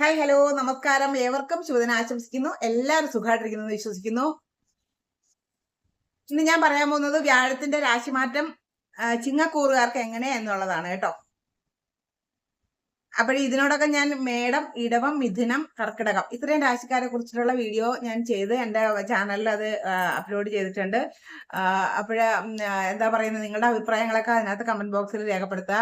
Hi hello നമസ്കാരം. ഏവർക്കും ശുഭദിനം ആശംസിക്കുന്നു. എല്ലാവരും സുഖമായിട്ടിരിക്കുന്നു വിശ്വസിക്കുന്നു. ഇന്ന് ഞാൻ പറയാൻ പോകുന്നത് വ്യാഴത്തിന്റെ രാശിമാറ്റം ചിങ്ങക്കൂറുകാർക്ക് എങ്ങനെ എന്നുള്ളതാണ് കേട്ടോ. അപ്പോൾ ഇതിനോടൊക്കെ ഞാൻ മേടം ഇടവം മിഥുനം കർക്കിടകം ഇത്രയും രാശിക്കാരെ കുറിച്ചിട്ടുള്ള വീഡിയോ ഞാൻ ചെയ്ത് എന്റെ ചാനലിൽ അത് അപ്ലോഡ് ചെയ്തിട്ടുണ്ട്. അപ്പോഴ് എന്താ പറയുന്നത് നിങ്ങളുടെ അഭിപ്രായങ്ങളൊക്കെ അതിനകത്ത് കമന്റ് ബോക്സിൽ രേഖപ്പെടുത്തുക.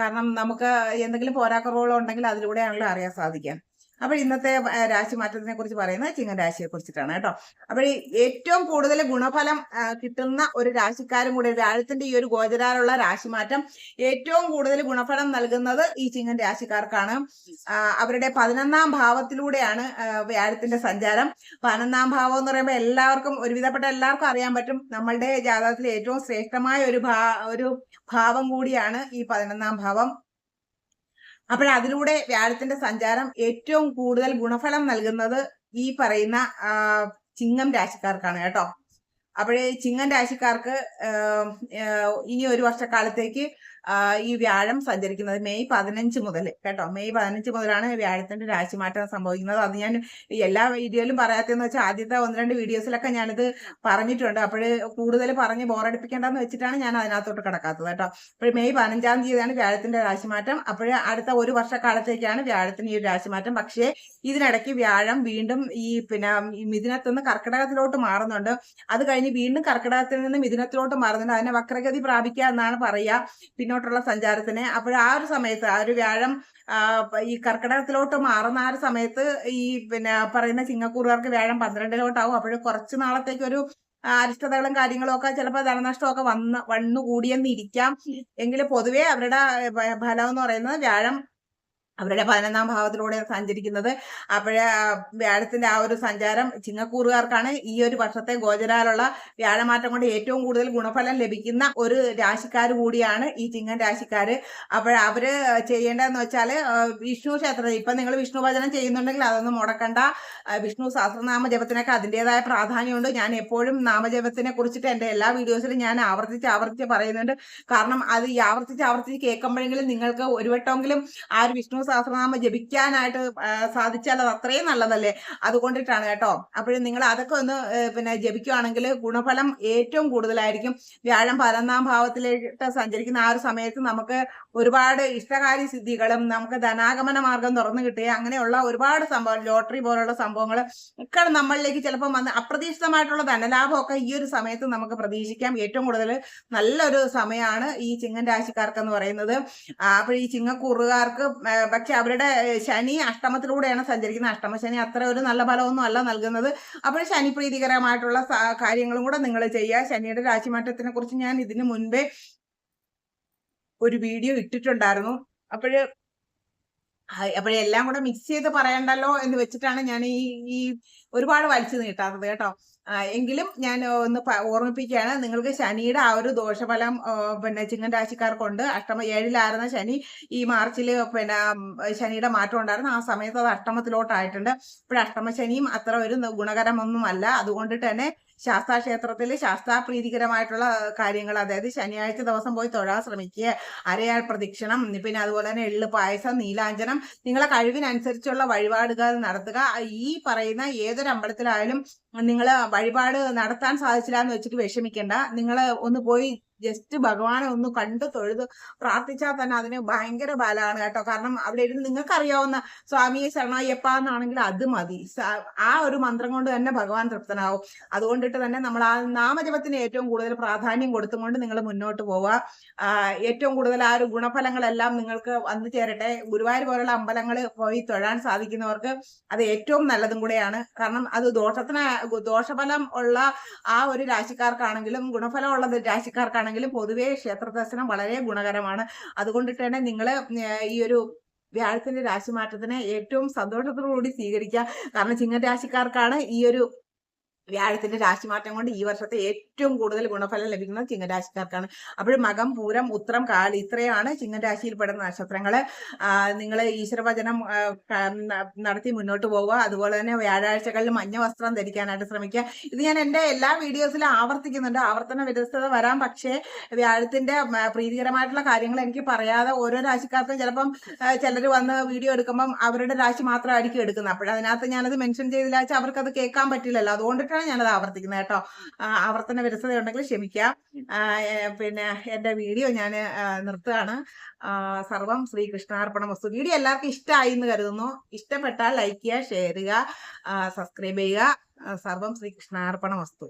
കാരണം നമുക്ക് എന്തെങ്കിലും പോരാക്കുറവുകൾ ഉണ്ടെങ്കിൽ അതിലൂടെയാണല്ലോ അറിയാൻ സാധിക്കുക. അപ്പോൾ ഇന്നത്തെ രാശി മാറ്റത്തിനെ കുറിച്ച് പറയുന്നത് ചിങ്ങൻ രാശിയെ കുറിച്ചിട്ടാണ് കേട്ടോ. അപ്പോൾ ഈ ഏറ്റവും കൂടുതൽ ഗുണഫലം കിട്ടുന്ന ഒരു രാശിക്കാരും കൂടെ വ്യാഴത്തിന്റെ ഈ ഒരു ഗോചരാലുള്ള രാശിമാറ്റം ഏറ്റവും കൂടുതൽ ഗുണഫലം നൽകുന്നത് ഈ ചിങ്ങൻ രാശിക്കാർക്കാണ്. അവരുടെ പതിനൊന്നാം ഭാവത്തിലൂടെയാണ് വ്യാഴത്തിന്റെ സഞ്ചാരം. പതിനൊന്നാം ഭാവം എന്ന് പറയുമ്പോൾ എല്ലാവർക്കും ഒരുവിധപ്പെട്ട എല്ലാവർക്കും അറിയാൻ പറ്റും. നമ്മളുടെ ജാതകത്തിലെ ഏറ്റവും ശ്രേഷ്ഠമായ ഒരു ഭാ ഒരു ഭാവം കൂടിയാണ് ഈ പതിനൊന്നാം ഭാവം. അപ്പോൾ അതിലൂടെ വ്യാഴത്തിന്റെ സഞ്ചാരം ഏറ്റവും കൂടുതൽ ഗുണഫലം നൽകുന്നത് ഈ പറയുന്ന ചിങ്ങം രാശിക്കാർക്കാണ് കേട്ടോ. അപ്പോഴേ ചിങ്ങൻ രാശിക്കാർക്ക് ഈ ഒരു വർഷക്കാലത്തേക്ക് ഈ വ്യാഴം സഞ്ചരിക്കുന്നത് മെയ് പതിനഞ്ച് മുതൽ കേട്ടോ? മെയ് പതിനഞ്ച് മുതലാണ് വ്യാഴത്തിന്റെ രാശിമാറ്റം സംഭവിക്കുന്നത്. അത് ഞാൻ എല്ലാ വീഡിയോയിലും പറയാത്തതെന്ന് വെച്ചാൽ ആദ്യത്തെ ഒന്ന് രണ്ട് വീഡിയോസിലൊക്കെ ഞാനിത് പറഞ്ഞിട്ടുണ്ട്. അപ്പോൾ കൂടുതൽ പറഞ്ഞ് ബോറടിപ്പിക്കേണ്ടെന്ന് വെച്ചിട്ടാണ് ഞാൻ അതിനകത്തോട്ട് കിടക്കാത്തത് കേട്ടോ. അപ്പോൾ മെയ് പതിനഞ്ചാം തീയതിയാണ് വ്യാഴത്തിന്റെ രാശിമാറ്റം. അപ്പോൾ അടുത്ത ഒരു വർഷക്കാലത്തേക്കാണ് വ്യാഴത്തിന് ഈ രാശിമാറ്റം. പക്ഷേ ഇതിനിടയ്ക്ക് വ്യാഴം വീണ്ടും ഈ പിന്നെ മിഥുനത്തുനിന്ന് കർക്കിടകത്തിലോട്ട് മാറുന്നുണ്ട്. അത് വീണ്ടും കർക്കിടകത്തിൽ നിന്ന് മിഥുനത്തിലോട്ട് മാറുന്നുണ്ട് അതിനെ വക്രഗതി പ്രാപിക്കുക എന്നാണ് പറയുക പിന്നോട്ടുള്ള സഞ്ചാരത്തിന്. അപ്പോൾ ആ ഒരു സമയത്ത് ആ ഒരു വ്യാഴം ഈ കർക്കിടകത്തിലോട്ട് മാറുന്ന ആ ഒരു സമയത്ത് ഈ പിന്നെ പറയുന്ന ചിങ്ങക്കൂറുകാർക്ക് വ്യാഴം പന്ത്രണ്ടിലോട്ടാവും. അപ്പോൾ കുറച്ച് നാളത്തേക്ക് ഒരു അരിഷ്ടതകളും കാര്യങ്ങളും ഒക്കെ ചിലപ്പോൾ ധനനഷ്ടമൊക്കെ വന്ന് വന്നുകൂടിയെന്നിരിക്കാം. എങ്കിലും പൊതുവേ അവരുടെ ഫലം എന്ന് പറയുന്നത് വ്യാഴം അവരുടെ പതിനൊന്നാം ഭാവത്തിലൂടെ സഞ്ചരിക്കുന്നത്. അപ്പോഴേ വ്യാഴത്തിന്റെ ആ ഒരു സഞ്ചാരം ചിങ്ങക്കൂറുകാർക്കാണ് ഈ ഒരു വർഷത്തെ ഗോചരാലുള്ള വ്യാഴമാറ്റം കൊണ്ട് ഏറ്റവും കൂടുതൽ ഗുണഫലം ലഭിക്കുന്ന ഒരു രാശിക്കാർ കൂടിയാണ് ഈ ചിങ്ങൻ രാശിക്കാർ അപ്പോൾ അവർ ചെയ്യേണ്ടതെന്ന് വെച്ചാൽ വിഷ്ണു ക്ഷേത്രത്തിൽ ഇപ്പം നിങ്ങൾ വിഷ്ണു ഭജനം ചെയ്യുന്നുണ്ടെങ്കിൽ അതൊന്നും മുടക്കണ്ട. വിഷ്ണു സഹസ്രനാമ ജപത്തിനൊക്കെ അതിന്റെതായ പ്രാധാന്യമുണ്ട്. ഞാൻ എപ്പോഴും നാമജപത്തിനെ കുറിച്ചിട്ട് എന്റെ എല്ലാ വീഡിയോസിലും ഞാൻ ആവർത്തിച്ച് ആവർത്തിച്ച് പറയുന്നുണ്ട്. കാരണം അത് ആവർത്തിച്ച് ആവർത്തിച്ച് കേൾക്കുമ്പോഴെങ്കിലും നിങ്ങൾക്ക് ഒരു വട്ടമെങ്കിലും ആ ഒരു വിഷ്ണു സഹസ്രനാമം ജപിക്കാനായിട്ട് സാധിച്ചാൽ അത് അത്രയും നല്ലതല്ലേ? അതുകൊണ്ടിട്ടാണ് കേട്ടോ. അപ്പോഴും നിങ്ങൾ അതൊക്കെ ഒന്ന് പിന്നെ ജപിക്കുകയാണെങ്കിൽ ഗുണഫലം ഏറ്റവും കൂടുതലായിരിക്കും. വ്യാഴം പതിനൊന്നാം ഭാവത്തിലേക്ക് സഞ്ചരിക്കുന്ന ആ ഒരു സമയത്ത് നമുക്ക് ഒരുപാട് ഇഷ്ടകാരി സിദ്ധികളും നമുക്ക് ധനാഗമന മാർഗം തുറന്നു കിട്ടുക അങ്ങനെയുള്ള ഒരുപാട് സംഭവം ലോട്ടറി പോലുള്ള സംഭവങ്ങൾ ഒക്കെ നമ്മളിലേക്ക് ചിലപ്പോൾ വന്ന് അപ്രതീക്ഷിതമായിട്ടുള്ള ധനലാഭമൊക്കെ ഈ ഒരു സമയത്ത് നമുക്ക് പ്രതീക്ഷിക്കാം. ഏറ്റവും കൂടുതൽ നല്ലൊരു സമയമാണ് ഈ ചിങ്ങൻ രാശിക്കാർക്ക് എന്ന് പറയുന്നത് അപ്പോൾ ഈ ചിങ്ങക്കൂറുകാർക്ക് പക്ഷെ അവരുടെ ശനി അഷ്ടമത്തിലൂടെയാണ് സഞ്ചരിക്കുന്നത്. അഷ്ടമ ശനി അത്ര ഒരു നല്ല ഫലമൊന്നും അല്ല നൽകുന്നത്. അപ്പോൾ ശനി പ്രീതികരമായിട്ടുള്ള കാര്യങ്ങളും കൂടെ നിങ്ങൾ ചെയ്യുക. ശനിയുടെ രാശിമാറ്റത്തിനെ കുറിച്ച് ഞാൻ ഇതിനു മുൻപേ ഒരു വീഡിയോ ഇട്ടിട്ടുണ്ടായിരുന്നു. അപ്പോഴ് അപ്പോഴെല്ലാം കൂടെ മിക്സ് ചെയ്ത് പറയണ്ടല്ലോ എന്ന് വെച്ചിട്ടാണ് ഞാൻ ഈ ഈ ഒരുപാട് വലിച്ചു നീട്ടാത്തത് കേട്ടോ. എങ്കിലും ഞാൻ ഒന്ന് ഓർമ്മിപ്പിക്കുകയാണ്. നിങ്ങൾക്ക് ശനിയുടെ ആ ഒരു ദോഷഫലം പിന്നെ ചിങ്ങൻ രാശിക്കാർക്കുണ്ട്. അഷ്ടമ ഏഴിലായിരുന്ന ശനി ഈ മാർച്ചിൽ പിന്നെ ശനിയുടെ മാറ്റം ഉണ്ടായിരുന്നു. ആ സമയത്ത് അത് അഷ്ടമത്തിലോട്ടായിട്ടുണ്ട്. ഇപ്പോൾ അഷ്ടമ ശനിയും അത്ര ഒരു ഗുണകരമൊന്നും അല്ല അതുകൊണ്ട് തന്നെ ശാസ്താ ക്ഷേത്രത്തിൽ ശാസ്താപ്രീതികരമായിട്ടുള്ള കാര്യങ്ങൾ അതായത് ശനിയാഴ്ച ദിവസം പോയി തൊഴാൻ ശ്രമിക്കുക. അരയാൾ പ്രദക്ഷിണം പിന്നെ അതുപോലെ തന്നെ എള്ള് പായസം നീലാഞ്ചനം നിങ്ങളെ കഴിവിനനുസരിച്ചുള്ള വഴിപാടുകൾ നടത്തുക. ഈ പറയുന്ന ഏതൊരു അമ്പലത്തിലായാലും നിങ്ങൾ വഴിപാട് നടത്താൻ സാധിച്ചില്ല എന്ന് വെച്ചിട്ട് വിഷമിക്കേണ്ട. നിങ്ങൾ ഒന്ന് പോയി ജസ്റ്റ് ഭഗവാനെ ഒന്ന് കണ്ടു തൊഴുത് പ്രാർത്ഥിച്ചാൽ തന്നെ അതിന് ഭയങ്കര ബലമാണ് കേട്ടോ. കാരണം അവിടെ ഇരുന്ന് നിങ്ങൾക്കറിയാവുന്ന സ്വാമിയെ ശരണയ്യപ്പ എന്നാണെങ്കിൽ അത് മതി. ആ ഒരു മന്ത്രം കൊണ്ട് തന്നെ ഭഗവാൻ തൃപ്തനാവും. അതുകൊണ്ടിട്ട് തന്നെ നമ്മൾ ആ നാമജപത്തിന് ഏറ്റവും കൂടുതൽ പ്രാധാന്യം കൊടുത്തുകൊണ്ട് നിങ്ങൾ മുന്നോട്ട് പോവുക. ഏറ്റവും കൂടുതൽ ആ ഒരു ഗുണഫലങ്ങളെല്ലാം നിങ്ങൾക്ക് വന്നു ചേരട്ടെ. ഗുരുവായൂർ പോലുള്ള അമ്പലങ്ങൾ പോയി തൊഴാൻ സാധിക്കുന്നവർക്ക് അത് ഏറ്റവും നല്ലതും കൂടെയാണ്. കാരണം അത് ദോഷത്തിന് ദോഷഫലം ഉള്ള ആ ഒരു രാശിക്കാർക്കാണെങ്കിലും ഗുണഫലം ഉള്ള രാശിക്കാർക്കാണെങ്കിലും പൊതുവേ ക്ഷേത്ര ദർശനം വളരെ ഗുണകരമാണ്. അതുകൊണ്ടിട്ട് തന്നെ നിങ്ങൾ ഈ ഒരു വ്യാഴത്തിന്റെ രാശിമാറ്റത്തിനെ ഏറ്റവും സന്തോഷത്തോടുകൂടി സ്വീകരിക്കുക. കാരണം ചിങ്ങരാശിക്കാർക്കാണ് ഈ ഒരു വ്യാഴത്തിന്റെ രാശിമാറ്റം കൊണ്ട് ഈ വർഷത്തെ ഏറ്റവും കൂടുതൽ ഗുണഫലം ലഭിക്കുന്നത് ചിങ്ങരാശിക്കാർക്കാണ്. അപ്പോൾ മകം പൂരം ഉത്രം കാളി ഇത്രയാണ് ചിങ്ങരാശിയിൽ പെടുന്ന നക്ഷത്രങ്ങൾ നിങ്ങൾ ഈശ്വരവചനം നടത്തി മുന്നോട്ട് പോവുക. അതുപോലെ തന്നെ വ്യാഴാഴ്ചകളിൽ മഞ്ഞ വസ്ത്രം ധരിക്കാനായിട്ട് ശ്രമിക്കുക. ഇത് ഞാൻ എന്റെ എല്ലാ വീഡിയോസിലും ആവർത്തിക്കുന്നുണ്ട്. ആവർത്തന വിദഗ്ധത വരാം. പക്ഷേ വ്യാഴത്തിന്റെ പ്രീതികരമായിട്ടുള്ള കാര്യങ്ങൾ എനിക്ക് പറയാതെ ഓരോ രാശിക്കാർക്കും ചിലപ്പം ചിലർ വന്ന് വീഡിയോ എടുക്കുമ്പം അവരുടെ രാശി മാത്രമായിരിക്കും എടുക്കുന്നത്. അപ്പോഴതിനകത്ത് ഞാനത് മെൻഷൻ ചെയ്തില്ല വെച്ചാൽ അവർക്കത് കേൾക്കാൻ പറ്റില്ലല്ലോ. അതുകൊണ്ടിട്ടാണ് ഞാനത് ആവർത്തിക്കുന്നത് കേട്ടോ. ആവർത്തന വിരസത ഉണ്ടെങ്കിൽ ക്ഷമിക്കാം പിന്നെ എന്റെ വീഡിയോ ഞാൻ നിർത്തുകയാണ്. സർവം ശ്രീകൃഷ്ണാർപ്പണ വസ്തു. വീഡിയോ എല്ലാവർക്കും ഇഷ്ടമായി എന്ന് കരുതുന്നു. ഇഷ്ടപ്പെട്ടാൽ ലൈക്ക് ചെയ്യുക ഷെയർ ചെയ്യുക സബ്സ്ക്രൈബ് ചെയ്യുക. സർവം ശ്രീകൃഷ്ണാർപ്പണ വസ്തു.